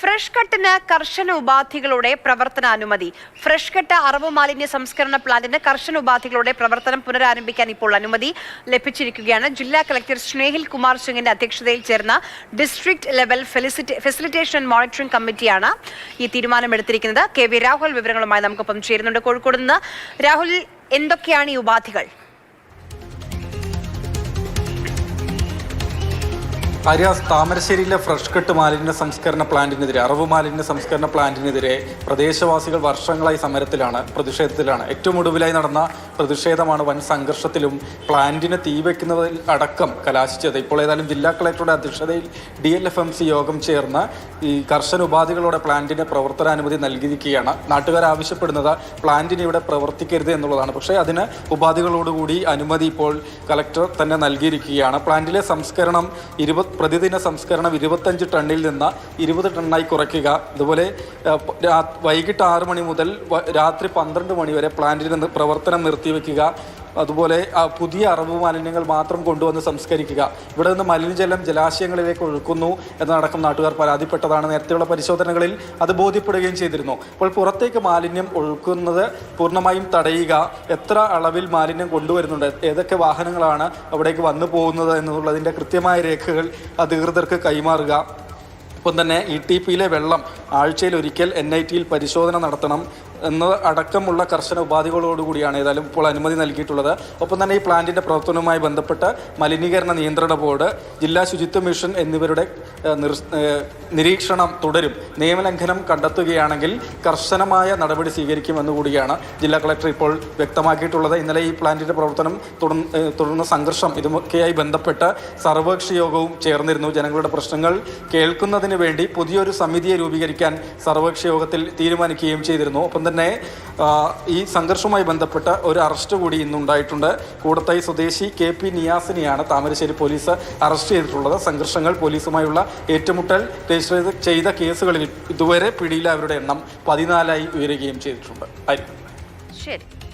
Fresh കട്ടിന് കർശന ഉപാധികളോടെ പ്രവർത്തനാനുമതി. Fresh cut അറവ് മാലിന്യ സംസ്കരണ പ്ലാന്റിന് കർശന ഉപാധികളോടെ പ്രവർത്തനം പുനരാരംഭിക്കാൻ ഇപ്പോൾ അനുമതി ലഭിച്ചിരിക്കുകയാണ്. ജില്ലാ കളക്ടർ സ്നേഹിൽ കുമാർ സിംഗിന്റെ അധ്യക്ഷതയിൽ ചേർന്ന district level facilitation and monitoring കമ്മിറ്റിയാണ് ഈ തീരുമാനമെടുത്തിരിക്കുന്നത്. കെ വി രാഹുൽ വിവരങ്ങളുമായി നമുക്കൊപ്പം ചേരുന്നുണ്ട്. കോഴിക്കോട് നിന്ന് രാഹുൽ എന്തൊക്കെയാണ് ഈ ഉപാധികൾ? ആര്യാസ് താമരശ്ശേരിയിലെ ഫ്രഷ് കട്ട് മാലിന്യ സംസ്കരണ പ്ലാന്റിനെതിരെ അറവ് മാലിന്യ സംസ്കരണ പ്ലാന്റിനെതിരെ പ്രദേശവാസികൾ വർഷങ്ങളായി സമരത്തിലാണ് പ്രതിഷേധത്തിലാണ്. ഏറ്റവും ഒടുവിലായി നടന്ന പ്രതിഷേധമാണ് വൻ സംഘർഷത്തിലും പ്ലാന്റിനെ തീവെക്കുന്നതിൽ അടക്കം കലാശിച്ചത്. ഇപ്പോൾ ഏതായാലും ജില്ലാ കളക്ടറുടെ അധ്യക്ഷതയിൽ D L F M C യോഗം ചേർന്ന് ഈ കർശന ഉപാധികളോടെ പ്ലാന്റിന് പ്രവർത്തനാനുമതി നൽകിയിരിക്കുകയാണ്. നാട്ടുകാർ ആവശ്യപ്പെടുന്നത് പ്ലാന്റിന് ഇവിടെ പ്രവർത്തിക്കരുത് എന്നുള്ളതാണ്. പക്ഷേ അതിന് ഉപാധികളോടുകൂടി അനുമതി ഇപ്പോൾ കളക്ടർ തന്നെ നൽകിയിരിക്കുകയാണ്. പ്ലാന്റിലെ സംസ്കരണം ഇരുപത് പ്രതിദിന സംസ്കരണം ഇരുപത്തഞ്ച് ടണ്ണിൽ നിന്ന് ഇരുപത് ടണ്ണായി കുറയ്ക്കുക. അതുപോലെ വൈകിട്ട് ആറ് മണി മുതൽ രാത്രി പന്ത്രണ്ട് മണി വരെ പ്ലാന്റിൽ നിന്ന് പ്രവർത്തനം നിർത്തിവെക്കുക. അതുപോലെ പുതിയ അറബ് മാലിന്യങ്ങൾ മാത്രം കൊണ്ടുവന്ന് സംസ്കരിക്കുക. ഇവിടെ നിന്ന് മലിനജലം ജലാശയങ്ങളിലേക്ക് ഒഴുക്കുന്നു എന്നതടക്കം നാട്ടുകാർ പരാതിപ്പെട്ടതാണ്. നേരത്തെയുള്ള പരിശോധനകളിൽ അത് ബോധ്യപ്പെടുകയും ചെയ്തിരുന്നു. അപ്പോൾ പുറത്തേക്ക് മാലിന്യം ഒഴുക്കുന്നത് പൂർണമായും തടയുക എത്ര അളവിൽ മാലിന്യം കൊണ്ടുവരുന്നുണ്ട് ഏതൊക്കെ വാഹനങ്ങളാണ് അവിടേക്ക് വന്നു പോകുന്നത് എന്നുള്ളതിന്റെ കൃത്യമായ രേഖകൾ അധികൃതർക്ക് കൈമാറുക. ഒപ്പം തന്നെ ഇ ടി പിയിലെ വെള്ളം ആഴ്ചയിൽ ഒരിക്കൽ എൻ ഐ ടിയിൽ പരിശോധന നടത്തണം. എന്ന അടക്കമുള്ള കർശന ഉപാധികളോടുകൂടിയാണ് ഏതായാലും ഇപ്പോൾ അനുമതി നൽകിയിട്ടുള്ളത്. ഒപ്പം തന്നെ ഈ പ്ലാന്റിന്റെ പ്രവർത്തനവുമായി ബന്ധപ്പെട്ട് മലിനീകരണ നിയന്ത്രണ ബോർഡ് ജില്ലാ ശുചിത്വ മിഷൻ എന്നിവരുടെ നിരീക്ഷണം തുടരും. നിയമലംഘനം കണ്ടെത്തുകയാണെങ്കിൽ കർശനമായ നടപടി സ്വീകരിക്കുമെന്ന് കൂടിയാണ് ജില്ലാ കളക്ടർ ഇപ്പോൾ വ്യക്തമാക്കിയിട്ടുള്ളത്. ഇന്നലെ ഈ പ്ലാന്റിന്റെ പ്രവർത്തനം തുടർന്ന സംഘർഷം ഇതുമൊക്കെയായി ബന്ധപ്പെട്ട് സർവകക്ഷി യോഗവും ചേർന്നിരുന്നു. ജനങ്ങളുടെ പ്രശ്നങ്ങൾ കേൾക്കുന്നതിന് വേണ്ടി പുതിയൊരു സമിതിയെ രൂപീകരിക്കാൻ സർവകക്ഷി യോഗത്തിൽ തീരുമാനിക്കുകയും ചെയ്തിരുന്നു. ഒപ്പം തന്നെ ഈ സംഘർഷവുമായി ബന്ധപ്പെട്ട ഒരു അറസ്റ്റ് കൂടി ഇന്നുണ്ടായിട്ടുണ്ട്. കൂടത്തായി സ്വദേശി കെ പി നിയാസിനെയാണ് താമരശ്ശേരി പോലീസ് അറസ്റ്റ് ചെയ്തിട്ടുള്ളത്. സംഘർഷങ്ങൾ പോലീസുമായുള്ള ഏറ്റുമുട്ടൽ രജിസ്റ്റർ ചെയ്ത- കേസുകളിൽ ഇതുവരെ പിടിയിലായവരുടെ എണ്ണം പതിനാലായി ഉയരുകയും ചെയ്തിട്ടുണ്ട്. ശരി.